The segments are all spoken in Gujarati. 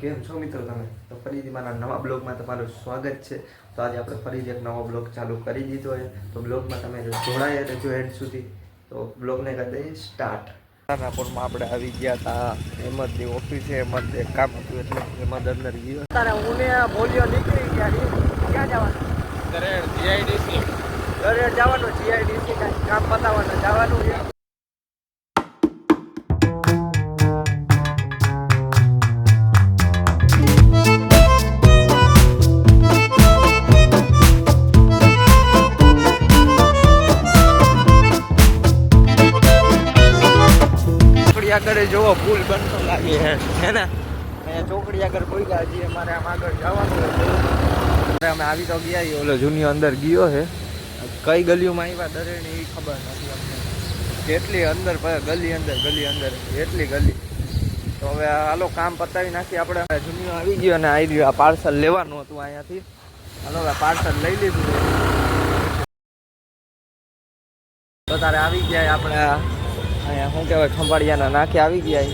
કેમ છો મિત્રો તમે? તો ફરીથી મારા નવા બ્લોગમાં તમારું સ્વાગત છે. તો આજે આપણે ફરીથી એક નવો બ્લોગ ચાલુ કરી દીધો છે. તો બ્લોગમાં તમે જોડાયા રહેજો એન્ડ સુધી. તો બ્લોગને કરી દઈએ સ્ટાર્ટ. રાપોરમાં આપણે આવી ગયા હતા. હેમંતની ઓફિસે. હેમંત એક કામ હતું એટલે હેમંત અંદર ગયો. તારે હું ને બોલ્યો નીકળી ગયા. ક્યાં જવાનું? કરે જીઆઈડીસી ઘરે જવાનું જીઆઈડીસી કાંઈ કામ પતાવવાનું જવાનું છે? ચોકડી આગળ જોવો પુલ બનતો લાગે. હે હે ને? અહીંયા ચોકડી આગળ ગયા હજી અમારે આમ આગળ જવાનું અમે આવી તો ગયા છીએ ઓલો જૂની અંદર ગયો છે. કઈ ગલીઓમાં આવ્યા દરે ને એ ખબર નથી અમને. કેટલી અંદર ગલી અંદર ગલી અંદર એટલી ગલી. તો હવે હાલો કામ પતાવી નાખી આપણે. જૂનીઓ આવી ગયો અને આવી ગયો આ પાર્સલ લેવાનું હતું અહીંયાથી. હાલો હવે પાર્સલ લઈ લીધું. તો તારે આવી ગયા આપણે. અહીંયા શું કહેવાય, ખંભાળિયાના નાખે આવી ગયા.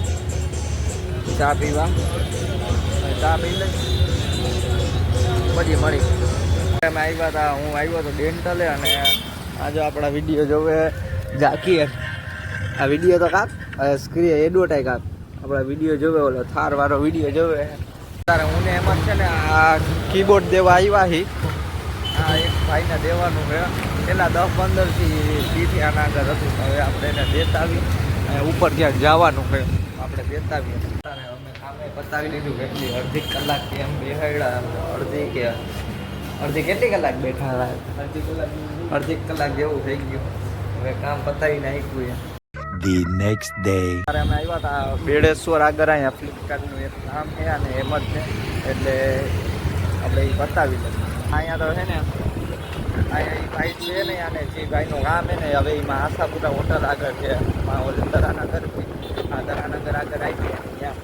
ચા પીવા. ચા પી લઈ. પછી મળી. અમે આવ્યા હતા હું આવ્યો હતો ડેન્ટલે અને આજે આપણા વીડિયો જોવે ઝાકીએ આ વીડિયો તો કાપ સ્ક્રીન એડવર્ટાઈ કાપ. આપણા વીડિયો જોવે, ઓલો થાર વાળો વીડિયો જોવે. ત્યારે હું ને એમાં છે ને, આ કીબોર્ડ દેવા આવ્યા હી આ એક ભાઈને દેવાનું છે. પેલા દસ પંદરથી થી થી આના આગળ હતું. હવે આપણે એને બેતાવી અને ઉપર ક્યાંક જવાનું છે. આપણે બેતાવીએ અમે કામે પતાવી લીધું કેટલી અડધી કલાક કે એમ બેહાડ્યા અડધી કે અડધી કેટલી કલાક બેઠા હતા? અડધી કલાક અડધી કલાક જેવું થઈ ગયું. હવે કામ પતાવી નાખ્યું the next day. ત્યારે અમે આવ્યા હતા બેડેશ્વર આગળ અહીંયા ફ્લિપકાર્ટનું એક નામ છે અને એમ જ છે. એટલે આપણે એ બતાવી દઈએ અહીંયા તો છે ને અહીંયા એ ભાઈ છે ને અને જે ભાઈનું ગામ છે ને હવે એમાં આશાપુરા હોટલ આગળ છે. દરાનગર આ દરાનગર આગળ આવી ગયા ત્યાં.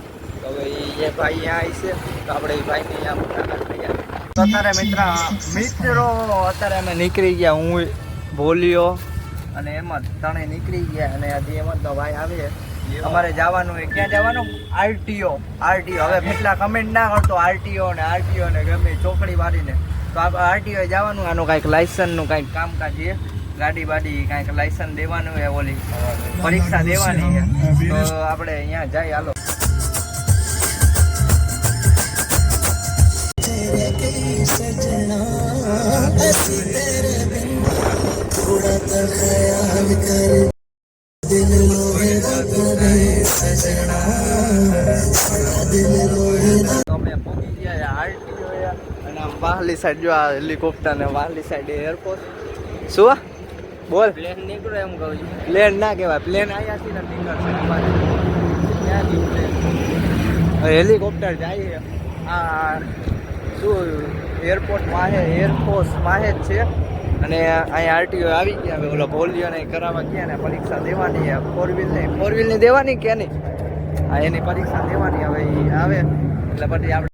તો હવે એ એ ભાઈ અહીંયા આવી છે. તો આપણે એ ભાઈની અહીંયા મુલાકાત થઈ અત્યારે મિત્ર મિત્રો અત્યારે અમે નીકળી ગયા હું બોલ્યો અને એમ જ ત્રણેય નીકળી ગયા અને હજી એમ જ તો ભાઈ આવે અમારે જવાનું હોય ક્યાં જવાનું? આરટીઓ. આરટીઓ. હવે કેટલા કમેન્ટ ના કરતો આરટીઓ ને આરટીઓ ને ગમે ચોકડી મારીને તો આપણે આરટીઓ જવાનું આનું કાંઈક લાયસન્સનું કાંઈક કામકાજ છે. ગાડી બાડી કાંઈક લાયસન્સ દેવાનું છે ઓલી પરીક્ષા દેવાની છે. તો આપણે અહીંયા જાય હાલો. અમે પહોંચી ગયા આમ વાહલી સાઈડ જો આ હેલિકોપ્ટર ને વાહલી સાઈડ એરપોર્ટ શું બોલ. પ્લેન નીકળો એમ કહું છું. પ્લેન ના કહેવાય. પ્લેન અહીંયાથી ને નીકળશે હેલિકોપ્ટર જાય આ શું એરપોર્ટ માહે એરફોર્સ માહે જ છે. અને અહીંયા આરટીઓ આવી ગયા. હવે ઓલો પોલિયોને કરાવવા ગયા ને પરીક્ષા દેવાની છે. ફોર વ્હીલની ફોર વ્હીલની દેવાની કે નહીં? હા એની પરીક્ષા દેવાની. હવે એ આવે. એટલે પછી આપણે